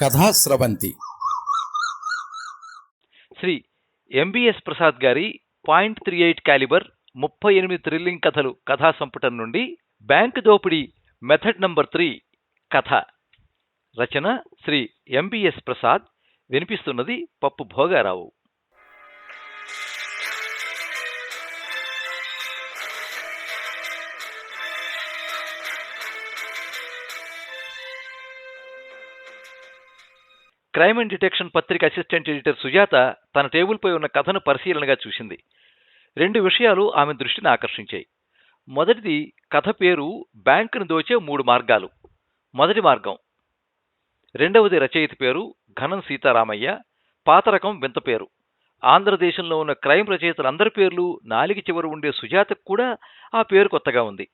Kathasravanthi Shri MBS Prasad గారి point three eight calibre ముప్పై ఎనిమిది థ్రిల్లింగ్ కథలు కథా సంపుటం నుండి బ్యాంక్ దోపిడీ మెథడ్ నంబర్ త్రీ కథ. రచన Shri MBS Prasad. వినిపిస్తున్నది Pappu Bhogarao. Crime and detection పత్రిక అసిస్టెంట్ ఎడిటర్ సుజాత తన టేబుల్పై ఉన్న కథను పరిశీలనగా చూసింది. రెండు విషయాలు ఆమె దృష్టిని ఆకర్షించాయి. మొదటిది కథ పేరు బ్యాంకును దోచే మూడు మార్గాలు. మొదటి మార్గం. రెండవది రచయిత పేరు ఘనం సీతారామయ్య. పాత రకం వింత పేరు. ఆంధ్రదేశంలో ఉన్న క్రైమ్ రచయితలందరి పేర్లు నాలుగు చివరి ఉండే సుజాతకు కూడా ఆ పేరు కొత్తగా ఉంది.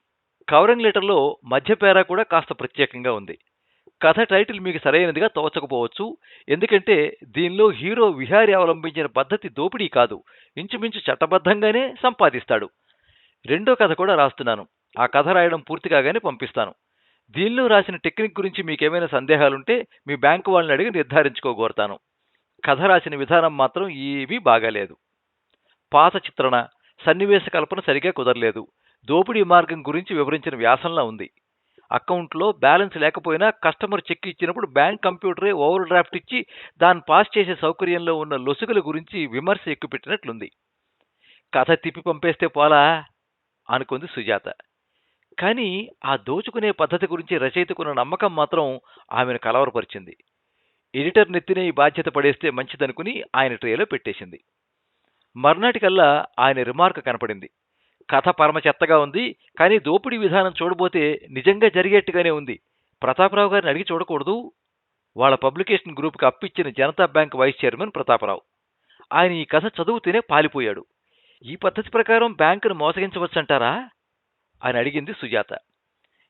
కవరింగ్ లెటర్లో మధ్య పేరా కూడా కాస్త ప్రత్యేకంగా ఉంది. కథ టైటిల్ మీకు సరైనదిగా తోచకపోవచ్చు. ఎందుకంటే దీనిలో హీరో విహారి అవలంబించిన పద్ధతి దోపిడీ కాదు. ఇంచుమించు చట్టబద్ధంగానే సంపాదిస్తాడు. రెండో కథ కూడా రాస్తున్నాను. ఆ కథ రాయడం పూర్తికాగానే పంపిస్తాను. దీనిలో రాసిన టెక్నిక్ గురించి మీకేమైనా సందేహాలుంటే మీ బ్యాంకు వాళ్ళని అడిగి నిర్ధారించుకోగోరుతాను. కథ రాసిన విధానం మాత్రం ఏమీ బాగాలేదు. పాత చిత్రణ సన్నివేశ కల్పన సరిగా కుదరలేదు. దోపిడీ మార్గం గురించి వివరించిన వ్యాసంలా ఉంది. అకౌంట్లో బ్యాలెన్స్ లేకపోయినా కస్టమర్ చెక్ ఇచ్చినప్పుడు బ్యాంక్ కంప్యూటరే ఓవర్ డ్రాఫ్ట్ ఇచ్చి దాన్ని పాస్ చేసే సౌకర్యంలో ఉన్న లొసుగుల గురించి విమర్శ ఎక్కుపెట్టినట్లుంది. కథ తిప్పి పంపేస్తే పోలా? అనుకుంది సుజాత. కానీ ఆ దోచుకునే పద్ధతి గురించి రచయితకున్న నమ్మకం మాత్రం ఆమెను కలవరపరిచింది. ఎడిటర్ నెత్తినే ఈ బాధ్యత పడేస్తే మంచిదనుకుని ఆయన ట్రేలో పెట్టేసింది. మర్నాటికల్లా ఆయన రిమార్క్ కనపడింది. కథ పరమ చెత్తగా ఉంది కానీ దోపిడీ విధానం చూడబోతే నిజంగా జరిగేట్టుగానే ఉంది. ప్రతాపరావు గారిని అడిగి చూడకూడదు. వాళ్ళ పబ్లికేషన్ గ్రూప్కి అప్పిచ్చిన Janata bank vice chairman Prataparao. ఆయన ఈ కథ చదువుతూనే పాలిపోయాడు. ఈ పద్ధతి ప్రకారం బ్యాంకును మోసగించవచ్చంటారా? అని అడిగింది సుజాత.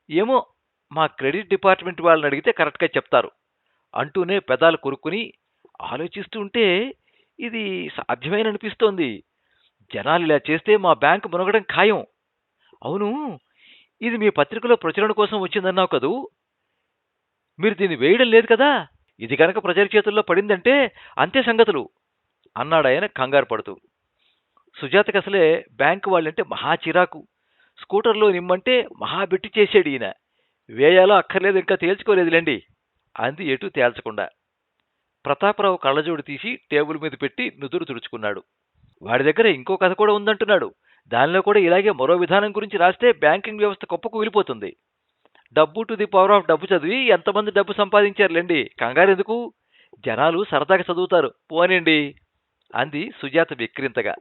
ఏమో మా క్రెడిట్ డిపార్ట్మెంట్ వాళ్ళని అడిగితే కరెక్ట్గా చెప్తారు. అంటూనే పెదాలు కొరుక్కుని ఆలోచిస్తుంటే ఇది సాధ్యమేననిపిస్తోంది. అనిపిస్తోంది జనాలు ఇలా చేస్తే మా బ్యాంకు మునగడం ఖాయం. అవును ఇది మీ పత్రికలో ప్రచురణ కోసం వచ్చిందన్నావు కదూ? మీరు దీన్ని వేయడం లేదు కదా? ఇది కనుక ప్రజల చేతుల్లో పడిందంటే అంతే సంగతులు అన్నాడాయన కంగారు పడుతూ. సుజాతకి అసలే బ్యాంకు వాళ్ళంటే మహా చిరాకు. స్కూటర్లో నిమ్మంటే మహాబెట్టి చేసాడు ఈయన. వేయాలో అక్కర్లేదు ఇంకా తేల్చుకోలేదులేండి అంది ఎటు తేల్చకుండా. ప్రతాపరావు కళ్ళజోడు తీసి టేబుల్ మీద పెట్టి నుదురు తుడుచుకున్నాడు. వాడి దగ్గర ఇంకో కథ కూడా ఉందంటున్నాడు. దానిలో కూడా ఇలాగే మరో విధానం గురించి రాస్తే బ్యాంకింగ్ వ్యవస్థ కుప్పకు వెళ్ళిపోతుంది డబ్బు టు ది పవర్ ఆఫ్ డబ్బు చదివి ఎంతమంది డబ్బు సంపాదించారులేండి? కంగారు ఎందుకు జనాలు సరదాగా చదువుతారు. పోనండి అంది సుజాత విక్రింతగా.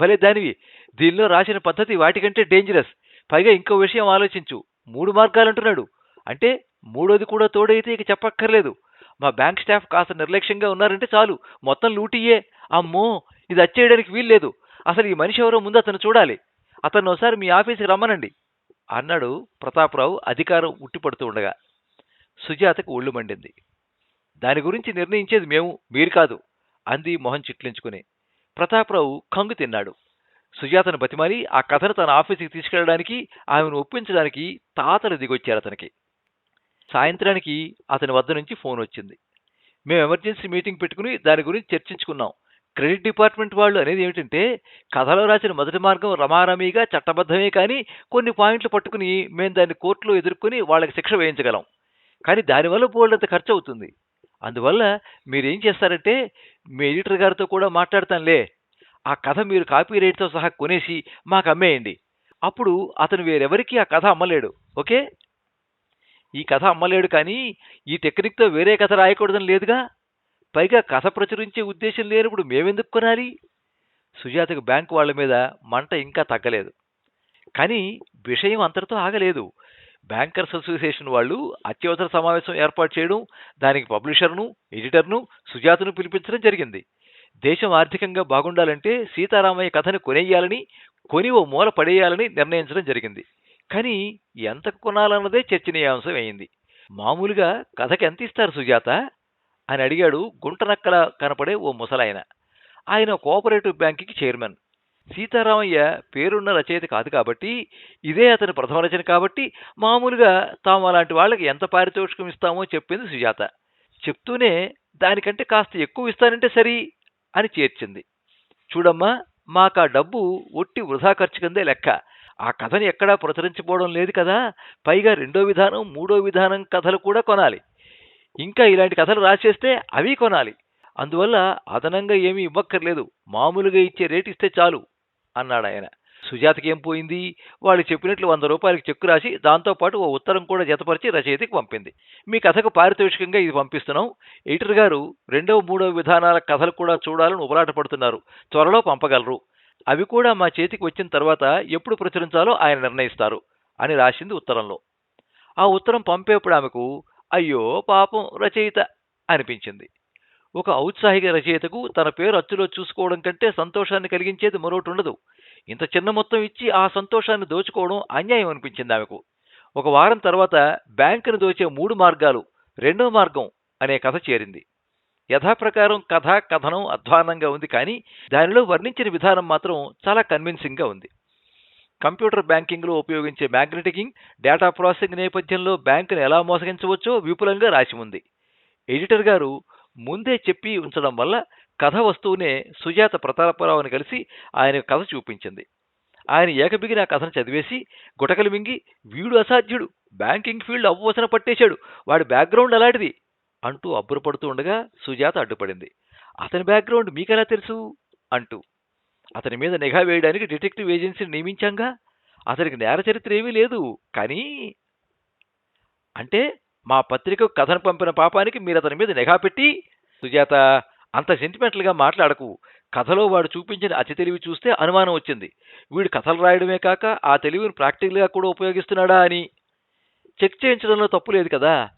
భలే దానివి. దీనిలో రాసిన పద్ధతి వాటికంటే డేంజరస్ పైగా ఇంకో విషయం ఆలోచించు. మూడు మార్గాలంటున్నాడు. అంటే మూడోది కూడా తోడైతే ఇక చెప్పక్కర్లేదు. మా బ్యాంక్ స్టాఫ్ కాస్త నిర్లక్ష్యంగా ఉన్నారంటే చాలు. మొత్తం లూటియే. అమ్మో! ఇది వచ్చేయడానికి వీల్లేదు. అసలు ఈ మనిషి ఎవరో ముందు అతను చూడాలి. అతను ఒకసారి మీ ఆఫీస్కి రమ్మనండి. అన్నాడు ప్రతాపరావు అధికారం ఉట్టిపడుతూ ఉండగా. సుజాతకు ఒళ్ళు మండింది. దాని గురించి నిర్ణయించేది మేము మీరు కాదు అంది మొహం చిట్లించుకుని. ప్రతాపరావు కంగు తిన్నాడు. సుజాతను బతిమాలి ఆ కథను తన ఆఫీసుకి తీసుకెళ్ళడానికి ఆమెను ఒప్పించడానికి తాతలు దిగొచ్చారు అతనికి. సాయంత్రానికి అతని వద్ద నుంచి ఫోన్ వచ్చింది. మేము ఎమర్జెన్సీ మీటింగ్ పెట్టుకుని దాని గురించి చర్చించుకున్నాం. క్రెడిట్ డిపార్ట్మెంట్ వాళ్ళు అనేది ఏమిటంటే కథలో రాసిన మొదటి మార్గం రమారమీగా చట్టబద్ధమే కానీ కొన్ని పాయింట్లు పట్టుకుని మేము దాన్ని కోర్టులో ఎదుర్కొని వాళ్ళకి శిక్ష వేయించగలం. కానీ దానివల్ల బోల్డంత ఖర్చు అవుతుంది. అందువల్ల మీరేం చేస్తారంటే మీ ఎడిటర్ గారితో కూడా మాట్లాడతానులే. ఆ కథ మీరు కాపీ రేట్తో సహా కొనేసి మాకు అమ్మేయండి. అప్పుడు అతను వేరెవరికి ఆ కథ అమ్మలేడు. ఓకే? ఈ కథ అమ్మలేడు కానీ ఈ టెక్నిక్తో వేరే కథ రాయకూడదని లేదుగా? పైగా కథ ప్రచురించే ఉద్దేశం లేనప్పుడు మేమెందుకు కొనాలి? సుజాతకు బ్యాంకు వాళ్ళ మీద మంట ఇంకా తగ్గలేదు. కానీ విషయం అంతటితో ఆగలేదు. బ్యాంకర్స్ అసోసియేషన్ వాళ్ళు అత్యవసర సమావేశం ఏర్పాటు చేయడం దానికి పబ్లిషర్ను ఎడిటర్ను సుజాతను పిలిపించడం జరిగింది. దేశం ఆర్థికంగా బాగుండాలంటే సీతారామయ్య కథను కొనేయాలని కొని ఓ మూల పడేయాలని నిర్ణయించడం జరిగింది. కానీ ఎంత కొనాలన్నదే చర్చనీయాంశం అయింది. మామూలుగా కథకి ఎంత ఇస్తారు సుజాత? అని అడిగాడు గుంటనక్కల కనపడే ఓ ముసలాయన. ఆయన కోఆపరేటివ్ బ్యాంకుకి చైర్మన్. సీతారామయ్య పేరున్న రచయిత కాదు కాబట్టి ఇదే అతని ప్రథమ రచన కాబట్టి మామూలుగా తాము అలాంటి వాళ్ళకి ఎంత పారితోషికం ఇస్తామో చెప్పింది సుజాత. చెప్తూనే దానికంటే కాస్త ఎక్కువ ఇస్తానంటే సరి అని చేర్చింది. చూడమ్మా మాకా డబ్బు ఒట్టి వృధా ఖర్చు కిందే లెక్క. ఆ కథని ఎక్కడా ప్రచురించబోవడం లేదు కదా. పైగా రెండో విధానం మూడో విధానం కథలు కూడా కొనాలి. ఇంకా ఇలాంటి కథలు రాసేస్తే అవి కొనాలి. అందువల్ల అదనంగా ఏమీ ఇవ్వక్కర్లేదు. మామూలుగా ఇచ్చే రేటు ఇస్తే చాలు అన్నాడు ఆయన. సుజాతకి ఏం పోయింది? వాళ్ళు చెప్పినట్లు వంద రూపాయలకి చెక్కు రాసి దాంతోపాటు ఓ ఉత్తరం కూడా జతపరిచి రచయితకి పంపింది. మీ కథకు పారితోషికంగా ఇది పంపిస్తున్నాం. ఎడిటర్ గారు రెండవ మూడవ విధానాల కథలు కూడా చూడాలని ఉబలాట పడుతున్నారు త్వరలో పంపగలరు. అవి కూడా మా చేతికి వచ్చిన తర్వాత ఎప్పుడు ప్రచురించాలో ఆయన నిర్ణయిస్తారు అని రాసింది ఉత్తరంలో. ఆ ఉత్తరం పంపేప్పుడు ఆమెకు అయ్యో పాపం రచయిత అనిపించింది. ఒక ఔత్సాహిక రచయితకు తన పేరు అచ్చులో చూసుకోవడం కంటే సంతోషాన్ని కలిగించేది మరొకటి ఉండదు ఇంత చిన్న మొత్తం ఇచ్చి ఆ సంతోషాన్ని దోచుకోవడం అన్యాయం అనిపించింది ఆమెకు. ఒక వారం తర్వాత బ్యాంకును దోచే మూడు మార్గాలు రెండో మార్గం అనే కథ చేరింది. యథాప్రకారం కథ కథనం అధ్వానంగా ఉంది కానీ దానిలో వర్ణించిన విధానం మాత్రం చాలా కన్విన్సింగ్గా ఉంది. కంప్యూటర్ బ్యాంకింగ్లో ఉపయోగించే మ్యాగ్నెటికింగ్ డేటా ప్రాసెసింగ్ నేపథ్యంలో బ్యాంకును ఎలా మోసగించవచ్చో విపులంగా రాసి ఉంది. ఎడిటర్ గారు ముందే చెప్పి ఉంచడం వల్ల కథ వస్తువునే సుజాత ప్రతాపరావుని కలిసి ఆయన కథ చూపించింది. ఆయన ఏకబిగిన కథను చదివేసి గుటకలు మింగి వీడు అసాధ్యుడు బ్యాంకింగ్ ఫీల్డ్ అవ్వసన పట్టేశాడు వాడి బ్యాక్గ్రౌండ్ అలాంటిది అంటూ అబ్బురపడుతూ ఉండగా సుజాత అడ్డుపడింది. అతని బ్యాక్గ్రౌండ్ మీకెలా తెలుసు? అంటూ అతని మీద నిఘా వేయడానికి డిటెక్టివ్ ఏజెన్సీని నియమించాంగా? అతనికి నేర చరిత్ర ఏమీ లేదు. కానీ అంటే మా పత్రికకు కథను పంపిన పాపానికి మీరు అతని మీద నిఘా పెట్టి సుజాత అంత సెంటిమెంటల్గా మాట్లాడకు. కథలో వాడు చూపించిన అతి తెలివి చూస్తే అనుమానం వచ్చింది. వీడు కథలు రాయడమే కాక ఆ తెలివిని ప్రాక్టికల్గా కూడా ఉపయోగిస్తున్నాడా అని. చెక్ చేయించడంలో తప్పు లేదు కదా.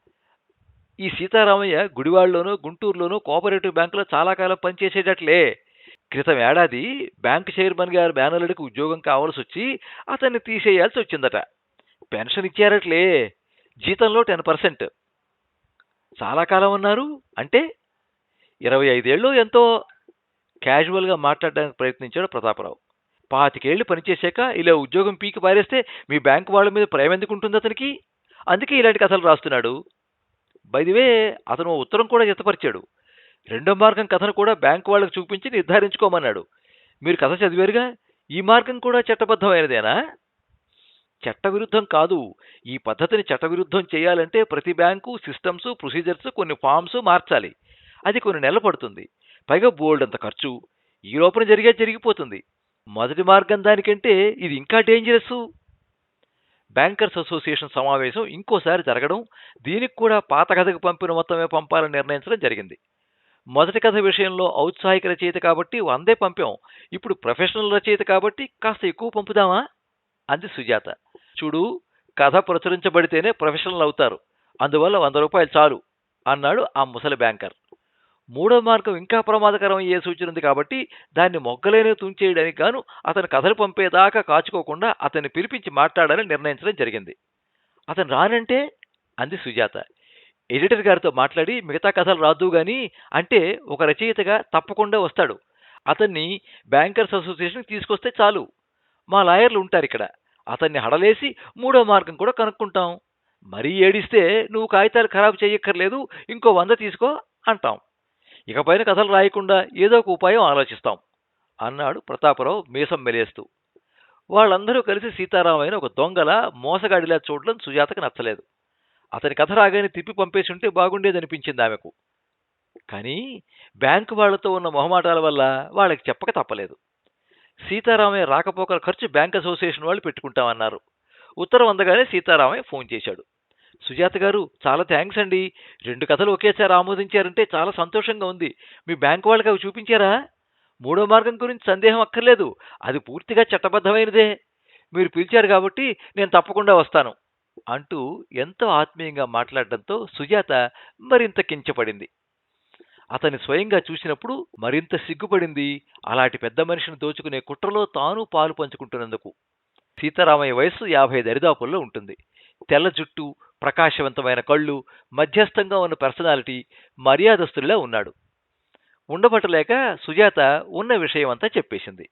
ఈ సీతారామయ్య గుడివాడలోనూ గుంటూరులోనూ కోఆపరేటివ్ బ్యాంకులో చాలా కాలం పనిచేసేటట్లే. క్రితం ఏడాది బ్యాంక్ చైర్మన్ గారి మేనల్లుడికి ఉద్యోగం కావాల్సి వచ్చి అతన్ని తీసేయాల్సి వచ్చిందట పెన్షన్ ఇచ్చారట్లే. జీతంలో టెన్ పర్సెంట్. చాలా కాలం ఉన్నారు అంటే ఇరవై ఐదేళ్ళు ఎంతో క్యాజువల్గా మాట్లాడడానికి ప్రయత్నించాడు ప్రతాపరావు. పాతికేళ్ళు పనిచేశాక ఇలా ఉద్యోగం పీకి పారేస్తే మీ బ్యాంక్ వాళ్ళ మీద ప్రేమ ఎందుకు ఉంటుంది అతనికి? అందుకే ఇలాంటి కథలు రాస్తున్నాడు. బైదివే అతను ఉత్తరం కూడా జతపరిచాడు రెండో మార్గం కథను కూడా బ్యాంకు వాళ్ళకు చూపించి నిర్ధారించుకోమన్నాడు. మీరు కథ చదివారుగా? ఈ మార్గం కూడా చట్టబద్ధమైనదేనా? చట్టవిరుద్ధం కాదు. ఈ పద్ధతిని చట్టవిరుద్ధం చేయాలంటే ప్రతి బ్యాంకు సిస్టమ్స్ ప్రొసీజర్స్ కొన్ని ఫామ్స్ మార్చాలి. అది కొన్ని నెలలు పడుతుంది. పైగా బోల్డ్ అంత ఖర్చు. ఈ లోపల జరిగే జరిగిపోతుంది. మొదటి మార్గం దానికంటే ఇది ఇంకా డేంజరస్ బ్యాంకర్స్ అసోసియేషన్ సమావేశం ఇంకోసారి జరగడం దీనికి కూడా పాత కథకు పంపిన మొత్తమే పంపాలని నిర్ణయించడం జరిగింది. మొదటి కథ విషయంలో ఔత్సాహిక రచయిత కాబట్టి వందే పంపాం. ఇప్పుడు ప్రొఫెషనల్ రచయిత కాబట్టి కాస్త ఎక్కువ పంపుదామా? అంది సుజాత. చూడు కథ ప్రచురించబడితేనే ప్రొఫెషనల్ అవుతారు. అందువల్ల వంద రూపాయలు చాలు అన్నాడు ఆ ముసలి బ్యాంకర్. మూడో మార్గం ఇంకా ప్రమాదకరం అయ్యే సూచన ఉంది కాబట్టి దాన్ని మొగ్గలేనే తుంచేయడానికి గాను అతను కథలు పంపేదాకా కాచుకోకుండా అతన్ని పిలిపించి మాట్లాడాలని నిర్ణయించడం జరిగింది. అతను రానంటే? అంది సుజాత. ఎడిటర్ గారితో మాట్లాడి మిగతా కథలు రాదు గాని అంటే ఒక రచయితగా తప్పకుండా వస్తాడు. అతన్ని బ్యాంకర్స్ అసోసియేషన్కి తీసుకొస్తే చాలు. మా లాయర్లు ఉంటారు ఇక్కడ. అతన్ని హడలేసి మూడో మార్గం కూడా కనుక్కుంటాం. మరీ ఏడిస్తే నువ్వు కాగితాలు ఖరాబు చేయక్కర్లేదు ఇంకో వంద తీసుకో అంటాం. ఇకపైన కథలు రాయకుండా ఏదో ఒక ఉపాయం ఆలోచిస్తాం అన్నాడు ప్రతాపరావు మీసం మెలేస్తూ. వాళ్ళందరూ కలిసి సీతారామైన ఒక దొంగల మోసగాడిలా చూడడం సుజాతకు నచ్చలేదు. అతని కథ రాగానే తిప్పి పంపేసి ఉంటే బాగుండేదనిపించింది ఆమెకు. కానీ బ్యాంకు వాళ్ళతో ఉన్న మొహమాటాల వల్ల వాళ్ళకి చెప్పక తప్పలేదు. సీతారామయ్య రాకపోకల ఖర్చు బ్యాంక్ అసోసియేషన్ వాళ్ళు పెట్టుకుంటామన్నారు. ఉత్తరం అందగానే సీతారామయ్య ఫోన్ చేశాడు. సుజాత గారు చాలా థ్యాంక్స్ అండి. రెండు కథలు ఒకేసారి ఆమోదించారంటే చాలా సంతోషంగా ఉంది. మీ బ్యాంకు వాళ్ళకి అవి చూపించారా? మూడో మార్గం గురించి సందేహం అక్కర్లేదు. అది పూర్తిగా చట్టబద్ధమైనదే. మీరు పిలిచారు కాబట్టి నేను తప్పకుండా వస్తాను. అంటూ ఎంతో ఆత్మీయంగా మాట్లాడడంతో సుజాత మరింత కించపడింది. అతన్ని స్వయంగా చూసినప్పుడు మరింత సిగ్గుపడింది. అలాంటి పెద్ద మనిషిని దోచుకునే కుట్రలో తాను పాలు పంచుకుంటున్నందుకు. సీతారామయ్య వయస్సు యాభై దరిదాపుల్లో ఉంటుంది. తెల్ల జుట్టు ప్రకాశవంతమైన కళ్ళు మధ్యస్థంగా ఉన్న పర్సనాలిటీ మర్యాదస్తుడిలా ఉన్నాడు. ఉండబట్టలేక సుజాత ఉన్న విషయం అంతా చెప్పేసింది.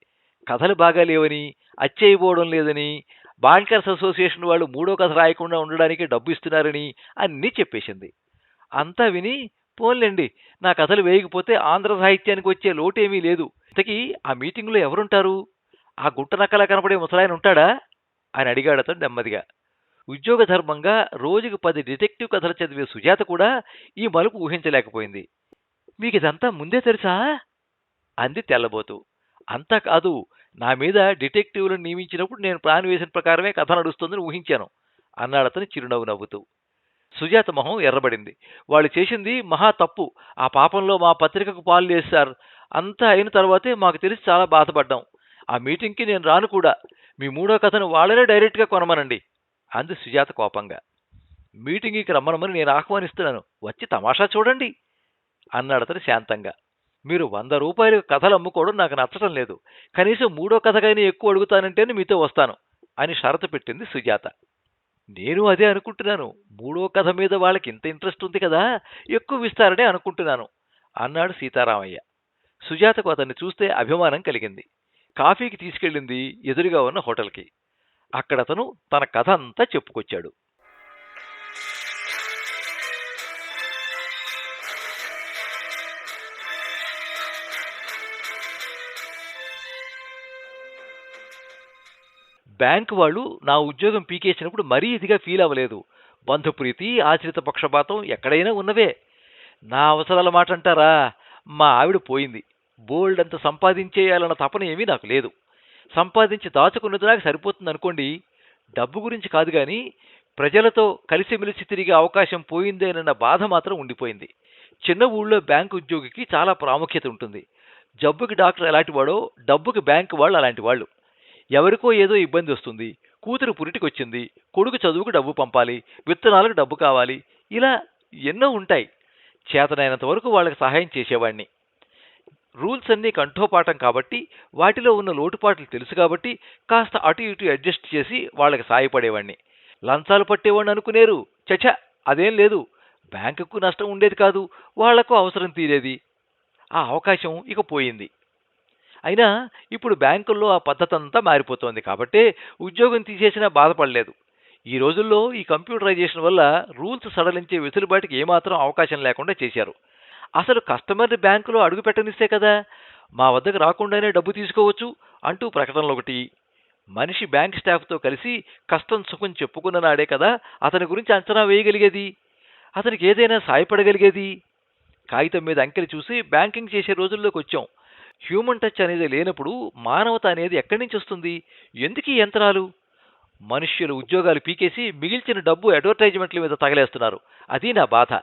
కథలు బాగా లేవని అచ్చేయబోవడం లేదని బాంకర్స్ అసోసియేషన్ వాళ్ళు మూడో కథ రాయకుండా ఉండడానికి డబ్బు ఇస్తున్నారని అన్నీ చెప్పేసింది. అంతా విని పోన్లేండి నా కథలు వేయకపోతే ఆంధ్ర సాహిత్యానికి వచ్చే లోటేమీ లేదు. ఇంతకీ ఆ మీటింగ్లో ఎవరుంటారు? ఆ గుట్ట నక్కలా కనపడే ముసలాయన ఉంటాడా? అని అడిగాడు అతను నెమ్మదిగా. ఉద్యోగ ధర్మంగా రోజుకు పది డిటెక్టివ్ కథలు చదివే సుజాత కూడా ఈ మలుపు ఊహించలేకపోయింది. మీకు ఇదంతా ముందే తెలుసా? అంది తెల్లబోతూ. అంతా కాదు నా మీద డిటెక్టివ్లను నియమించినప్పుడు నేను ప్లాన్ వేసిన ప్రకారమే కథ నడుస్తుందని ఊహించాను అన్నాడు అతను చిరునవ్వు నవ్వుతూ. సుజాత మొహం ఎర్రబడింది. వాళ్ళు చేసింది మహా తప్పు. ఆ పాపంలో మా పత్రికకు పాలు చేశారు అంతా అయిన తర్వాతే మాకు తెలిసి చాలా బాధపడ్డాం. ఆ మీటింగ్కి నేను రాను కూడా. మీ మూడో కథను వాళ్ళనే డైరెక్ట్గా కొనమనండి అంది సుజాత కోపంగా. మీటింగ్కి రమ్మనమని నేను ఆహ్వానిస్తున్నాను. వచ్చి తమాషా చూడండి అన్నాడు అతను శాంతంగా. మీరు వంద రూపాయలు కథలు అమ్ముకోవడం నాకు నచ్చటం లేదు. కనీసం మూడో కథకైనా ఎక్కువ అడుగుతానంటేనే మీతో వస్తాను అని షరతు పెట్టింది సుజాత. నేను అదే అనుకుంటున్నాను. మూడో కథ మీద వాళ్ళకి ఇంత ఇంట్రెస్ట్ ఉంది కదా ఎక్కువ ఇస్తారనే అనుకుంటున్నాను అన్నాడు సీతారామయ్య. సుజాతకు అతన్ని చూస్తే అభిమానం కలిగింది. కాఫీకి తీసుకెళ్ళింది ఎదురుగా ఉన్న హోటల్కి. అక్కడ అతను తన కథ అంతా చెప్పుకొచ్చాడు. బ్యాంక్ వాళ్ళు నా ఉద్యోగం పీకేసినప్పుడు మరీ ఇదిగా ఫీల్ అవ్వలేదు. బంధుప్రీతి ఆశ్రిత పక్షపాతం ఎక్కడైనా ఉన్నవే. నా అవసరాల మాట అంటారా మా ఆవిడ పోయింది. బోల్డ్ అంత సంపాదించేయాలన్న తపన ఏమీ నాకు లేదు. సంపాదించి దాచుకున్నది నాకు సరిపోతుంది అనుకోండి డబ్బు గురించి కాదు కానీ ప్రజలతో కలిసిమెలిసి తిరిగే అవకాశం పోయిందేనన్న బాధ మాత్రం ఉండిపోయింది. చిన్న ఊళ్ళో బ్యాంకు ఉద్యోగికి చాలా ప్రాముఖ్యత ఉంటుంది. జబ్బుకి డాక్టర్ ఎలాంటి వాడో డబ్బుకి బ్యాంకు వాళ్ళు అలాంటి వాళ్ళు. ఎవరికో ఏదో ఇబ్బంది వస్తుంది కూతురు పురిటికొచ్చింది కొడుకు చదువుకు డబ్బు పంపాలి విత్తనాలకు డబ్బు కావాలి ఇలా ఎన్నో ఉంటాయి. చేతనైనంత వరకు వాళ్ళకి సహాయం చేసేవాడిని. రూల్స్ అన్నీ కంఠోపాఠం కాబట్టి వాటిలో ఉన్న లోటుపాట్లు తెలుసు కాబట్టి కాస్త అటు ఇటు అడ్జస్ట్ చేసి వాళ్ళకి సాయపడేవాడిని. లంచాలు పట్టేవాడిని అనుకునేరు చచ అదేం లేదు. బ్యాంకుకు నష్టం ఉండేది కాదు వాళ్ళకు అవసరం తీరేది. ఆ అవకాశం ఇక పోయింది. అయినా ఇప్పుడు బ్యాంకుల్లో ఆ పద్ధతి అంతా మారిపోతోంది కాబట్టి ఉద్యోగం తీసేసినా బాధపడలేదు. ఈ రోజుల్లో ఈ కంప్యూటరైజేషన్ వల్ల రూల్స్ సడలించే వెసులుబాటుకి ఏమాత్రం అవకాశం లేకుండా చేశారు. అసలు కస్టమర్ని బ్యాంకులో అడుగు పెట్టనిస్తే కదా? మా వద్దకు రాకుండానే డబ్బు తీసుకోవచ్చు అంటూ ప్రకటనలు ఒకటి. మనిషి బ్యాంక్ స్టాఫ్తో కలిసి కష్టం సుఖం చెప్పుకున్న నాడే కదా అతని గురించి అంచనా వేయగలిగేది? అతనికి ఏదైనా సాయపడగలిగేది? కాగితం మీద అంకెలు చూసి బ్యాంకింగ్ చేసే రోజుల్లోకి వచ్చాం. హ్యూమన్ టచ్ అనేది లేనప్పుడు మానవత అనేది ఎక్కడి నుంచి వస్తుంది? ఎందుకు ఈ యంత్రాలు? మనుష్యులు ఉద్యోగాలు పీకేసి మిగిల్చిన డబ్బు అడ్వర్టైజ్మెంట్ల మీద తగలేస్తున్నారు. అది నా బాధ.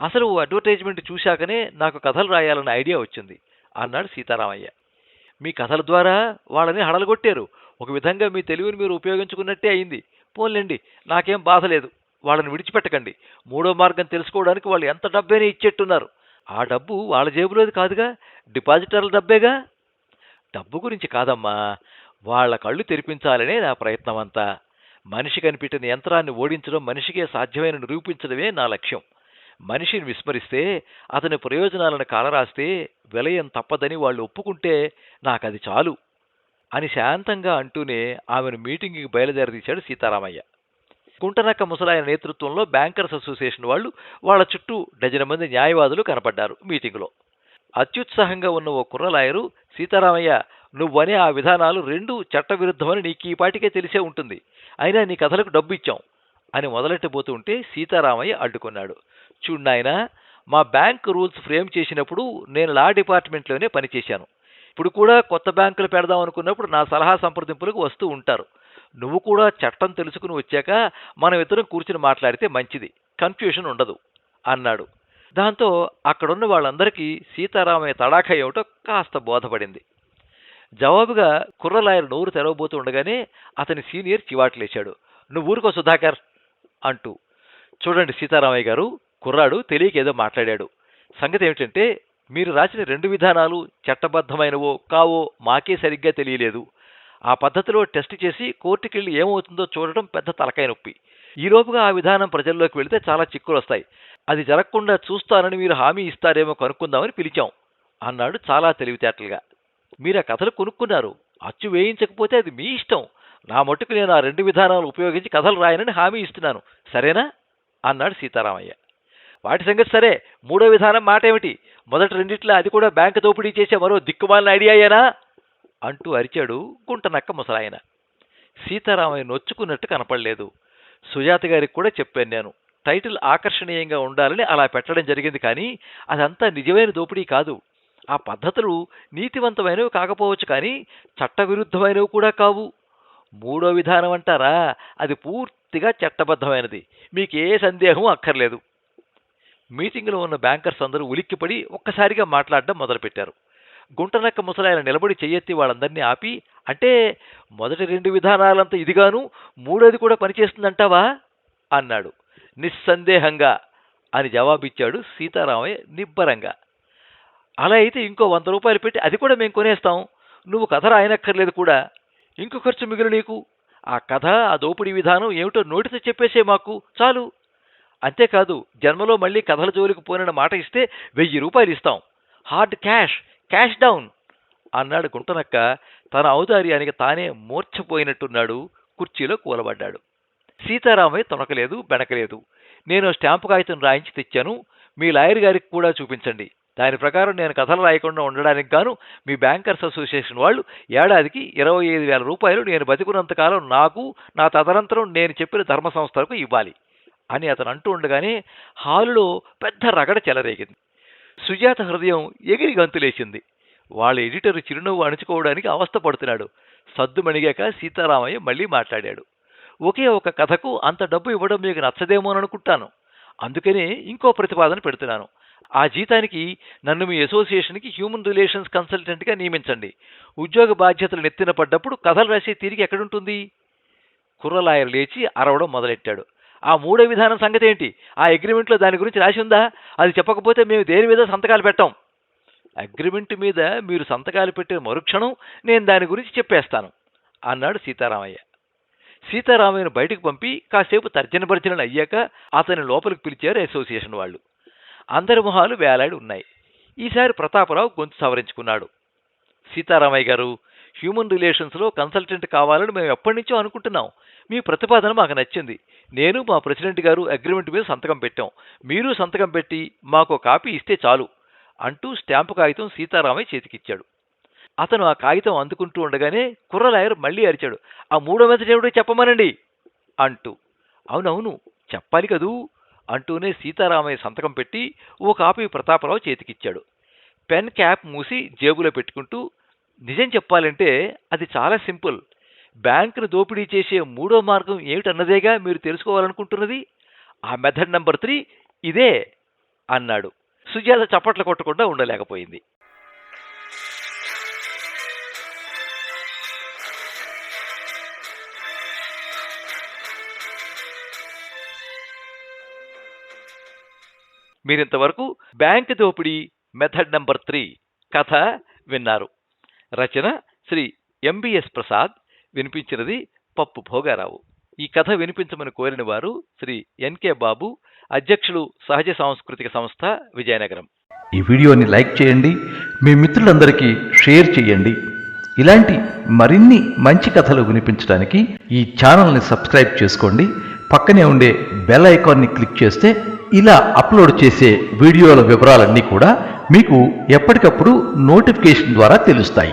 అసలు ఓ అడ్వర్టైజ్మెంట్ చూశాకనే నాకు కథలు రాయాలన్న ఐడియా వచ్చింది అన్నాడు సీతారామయ్య. మీ కథల ద్వారా వాళ్ళని హడలగొట్టారు. ఒక విధంగా మీ తెలివిని మీరు ఉపయోగించుకున్నట్టే అయింది. పోన్లేండి నాకేం బాధ లేదు. వాళ్ళని విడిచిపెట్టకండి. మూడో మార్గం తెలుసుకోవడానికి వాళ్ళు ఎంత డబ్బైనా ఇచ్చేట్టున్నారు. ఆ డబ్బు వాళ్ళ జేబులోది కాదుగా? డిపాజిటర్ల డబ్బేగా? డబ్బు గురించి కాదమ్మా. వాళ్ళ కళ్ళు తెరిపించాలనే నా ప్రయత్నం అంతా మనిషి కనిపెట్టిన యంత్రాన్ని ఓడించడం మనిషికే సాధ్యమైన నిరూపించడమే నా లక్ష్యం. మనిషిని విస్మరిస్తే అతని ప్రయోజనాలను కాలరాస్తే విలయం తప్పదని వాళ్ళు ఒప్పుకుంటే నాకది చాలు అని శాంతంగా అంటూనే ఆమెను మీటింగ్కి బయలుదేరదీశాడు సీతారామయ్య. కుంటనక్క ముసలాయన నేతృత్వంలో బ్యాంకర్స్ అసోసియేషన్ వాళ్ళు వాళ్ళ చుట్టూ డజన మంది న్యాయవాదులు కనపడ్డారు మీటింగులో. అత్యుత్సాహంగా ఉన్న ఓ కుర్రలాయరు సీతారామయ్య నువ్వనే ఆ విధానాలు రెండు చట్టవిరుద్ధమని నీకు ఈ పాటికే తెలిసే ఉంటుంది. అయినా నీ కథలకు డబ్బు ఇచ్చాం అని మొదలెట్టబోతుంటే సీతారామయ్య అడ్డుకున్నాడు. చూడ్నాయనా మా బ్యాంక్ రూల్స్ ఫ్రేమ్ చేసినప్పుడు నేను లా డిపార్ట్మెంట్లోనే పనిచేశాను. ఇప్పుడు కూడా కొత్త బ్యాంకులు పెడదాం అనుకున్నప్పుడు నా సలహా సంప్రదింపులకు వస్తూ ఉంటారు. నువ్వు కూడా చట్టం తెలుసుకుని వచ్చాక మనం ఇద్దరం కూర్చుని మాట్లాడితే మంచిది. కన్ఫ్యూషన్ ఉండదు అన్నాడు. దాంతో అక్కడున్న వాళ్ళందరికీ సీతారామయ్య తడాఖ ఏమిటో కాస్త బోధపడింది. జవాబుగా కుర్రలాయర్ నోరు తెరవబోతూ ఉండగానే అతని సీనియర్ చివాట్లేశాడు. నువ్వు ఊరుకో సుధాకర్ అంటూ. చూడండి సీతారామయ్య గారు కుర్రాడు తెలియక ఏదో మాట్లాడాడు. సంగతి ఏమిటంటే మీరు రాసిన రెండు విధానాలు చట్టబద్ధమైనవో కావో మాకే సరిగ్గా తెలియలేదు. ఆ పద్ధతిలో టెస్ట్ చేసి కోర్టుకెళ్ళి ఏమవుతుందో చూడటం పెద్ద తలకాయ నొప్పి. ఈలోపుగా ఆ విధానం ప్రజల్లోకి వెళితే చాలా చిక్కులు వస్తాయి. అది జరగకుండా చూస్తానని మీరు హామీ ఇస్తారేమో కనుక్కుందామని పిలిచాం అన్నాడు చాలా తెలివితేటలుగా. మీరు ఆ కథలు కొనుక్కున్నారు అచ్చు వేయించకపోతే అది మీ ఇష్టం. నా మట్టుకు నేను ఆ రెండు విధానాలు ఉపయోగించి కథలు రాయనని హామీ ఇస్తున్నాను. సరేనా? అన్నాడు సీతారామయ్య. వాటి సంగతి సరే మూడో విధానం మాట ఏమిటి మొదటి రెండిట్లో అది కూడా బ్యాంకు దోపిడీ చేసే మరో దిక్కుమాలిన ఐడియాయేనా అంటూ అరిచాడు గుంటనక్క ముసలాయన. సీతారామయ్య నొచ్చుకున్నట్టు కనపడలేదు. సుజాత గారికి కూడా చెప్పాను నేను టైటిల్ ఆకర్షణీయంగా ఉండాలని అలా పెట్టడం జరిగింది కానీ అదంతా నిజమైన దోపిడీ కాదు. ఆ పద్ధతులు నీతివంతమైనవి కాకపోవచ్చు కానీ చట్టవిరుద్ధమైనవి కూడా కావు. మూడో విధానం అంటారా? అది పూర్తిగా చట్టబద్ధమైనది. మీకు ఏ సందేహం అక్కర్లేదు. మీటింగ్లో ఉన్న బ్యాంకర్స్ అందరూ ఉలిక్కిపడి ఒక్కసారిగా మాట్లాడడం మొదలుపెట్టారు. గుంటనక్క ముసలాయన నిలబడి చెయ్యెత్తి వాళ్ళందరినీ ఆపి అంటే మొదటి రెండు విధానాలంతా ఇదిగాను మూడోది కూడా పనిచేస్తుందంటావా? అన్నాడు. నిస్సందేహంగా అని జవాబిచ్చాడు సీతారామయ్య నిబ్బరంగా. అలా అయితే ఇంకో వంద రూపాయలు పెట్టి అది కూడా మేము కొనేస్తాం. నువ్వు కథ రాయనక్కర్లేదు కూడా. ఇంకో ఖర్చు మిగిలి నీకు. ఆ కథ ఆ దోపిడీ విధానం ఏమిటో నోటితో చెప్పేసే మాకు. చాలు. అంతేకాదు జన్మలో మళ్ళీ కథల జోలికి పోనన్న మాట ఇస్తే వెయ్యి రూపాయలు ఇస్తాం హార్డ్ క్యాష్. క్యాష్ డౌన్ అన్నాడు గుంటనక్క. తన ఔదార్యానికి తానే మూర్ఛపోయినట్టున్నాడు. కుర్చీలో కూలబడ్డాడు. సీతారామయ్య తొనకలేదు బెనకలేదు. నేను స్టాంపు కాగితం రాయించి తెచ్చాను. మీ లాయర్ గారికి కూడా చూపించండి. దాని ప్రకారం నేను కథలు రాయకుండా ఉండడానికి గాను మీ బ్యాంకర్స్ అసోసియేషన్ వాళ్ళు ఏడాదికి ఇరవై ఐదు వేల రూపాయలు నేను బతికున్నంతకాలం నాకు నా తదనంతరం నేను చెప్పిన ధర్మ సంస్థలకు ఇవ్వాలి అని అతను అంటూ ఉండగానే హాలులో పెద్ద రగడ చెలరేగింది. సుజాత హృదయం ఎగిరి గంతులేసింది. వాళ్ళ ఎడిటర్ చిరునవ్వు అణుచుకోవడానికి అవస్థ పడుతున్నాడు సీతారామయ్య మళ్ళీ మాట్లాడాడు. ఒకే ఒక కథకు అంత డబ్బు ఇవ్వడం మీకు నచ్చదేమోననుకుంటాను అందుకనే ఇంకో ప్రతిపాదన పెడుతున్నాను. ఆ జీతానికి నన్ను మీ అసోసియేషన్కి హ్యూమన్ రిలేషన్స్ కన్సల్టెంట్గా నియమించండి. ఉద్యోగ బాధ్యతలు నెత్తిన పడ్డప్పుడు కథలు రాసే తీరిక ఎక్కడుంటుంది? కుర్రలాయర్ లేచి అరవడం మొదలెట్టాడు. ఆ మూడో విధానం సంగతి ఏంటి? ఆ అగ్రిమెంట్లో దాని గురించి రాసి ఉందా? అది చెప్పకపోతే మేము దేని మీద సంతకాలు పెట్టాం? అగ్రిమెంట్ మీద మీరు సంతకాలు పెట్టిన మరుక్షణం నేను దాని గురించి చెప్పేస్తాను అన్నాడు సీతారామయ్య. సీతారామయ్యను బయటకు పంపి కాసేపు తర్జన భర్జనలు అయ్యాక అతని లోపలికి పిలిచారు అసోసియేషన్ వాళ్ళు. అందరి మొహాలు వేలాడి ఉన్నాయి. ఈసారి ప్రతాపరావు గొంతు సవరించుకున్నాడు. సీతారామయ్య గారు హ్యూమన్ రిలేషన్స్లో కన్సల్టెంట్ కావాలని మేము ఎప్పటి నుంచో అనుకుంటున్నాం. మీ ప్రతిపాదన మాకు నచ్చింది. నేను మా ప్రెసిడెంట్ గారు అగ్రిమెంట్ మీద సంతకం పెట్టాం. మీరు సంతకం పెట్టి మాకు కాపీ ఇస్తే చాలు అంటూ స్టాంపు కాగితం సీతారామయ్య చేతికిచ్చాడు. అతను ఆ కాగితం అందుకుంటూ ఉండగానే కుర్రలాయర్ మళ్ళీ అరిచాడు. ఆ మూడో మెదడు ఏమిటో చెప్పమనండి అంటూ. అవునవును చెప్పాలి కదూ అంటూనే సీతారామయ్య సంతకం పెట్టి ఓ కాపీ ప్రతాపరావు చేతికిచ్చాడు. పెన్ క్యాప్ మూసి జేబులో పెట్టుకుంటూ నిజం చెప్పాలంటే అది చాలా సింపుల్. బ్యాంకును దోపిడీ చేసే మూడో మార్గం ఏమిటన్నదేగా మీరు తెలుసుకోవాలనుకుంటున్నది? ఆ మెథడ్ నెంబర్ త్రీ ఇదే అన్నాడు. సుజాత చప్పట్లు కొట్టకుండా ఉండలేకపోయింది. మీరింతవరకు బ్యాంక్ దోపిడీ మెథడ్ నెంబర్ త్రీ కథ విన్నారు. రచన శ్రీ ఎంబిఎస్ ప్రసాద్. వినిపించినది పప్పు భోగారావు. ఈ కథ వినిపించమని కోరిన వారు శ్రీ ఎన్కే బాబు అధ్యక్షులు సహజ సాంస్కృతిక సంస్థ విజయనగరం. ఈ వీడియోని లైక్ చేయండి మీ మిత్రులందరికీ షేర్ చేయండి. ఇలాంటి మరిన్ని మంచి కథలు వినిపించడానికి ఈ ఛానల్ని సబ్స్క్రైబ్ చేసుకోండి. పక్కనే ఉండే బెల్ ఐకాన్ని క్లిక్ చేస్తే ఇలా అప్లోడ్ చేసే వీడియోల వివరాలన్నీ కూడా మీకు ఎప్పటికప్పుడు నోటిఫికేషన్ ద్వారా తెలుస్తాయి.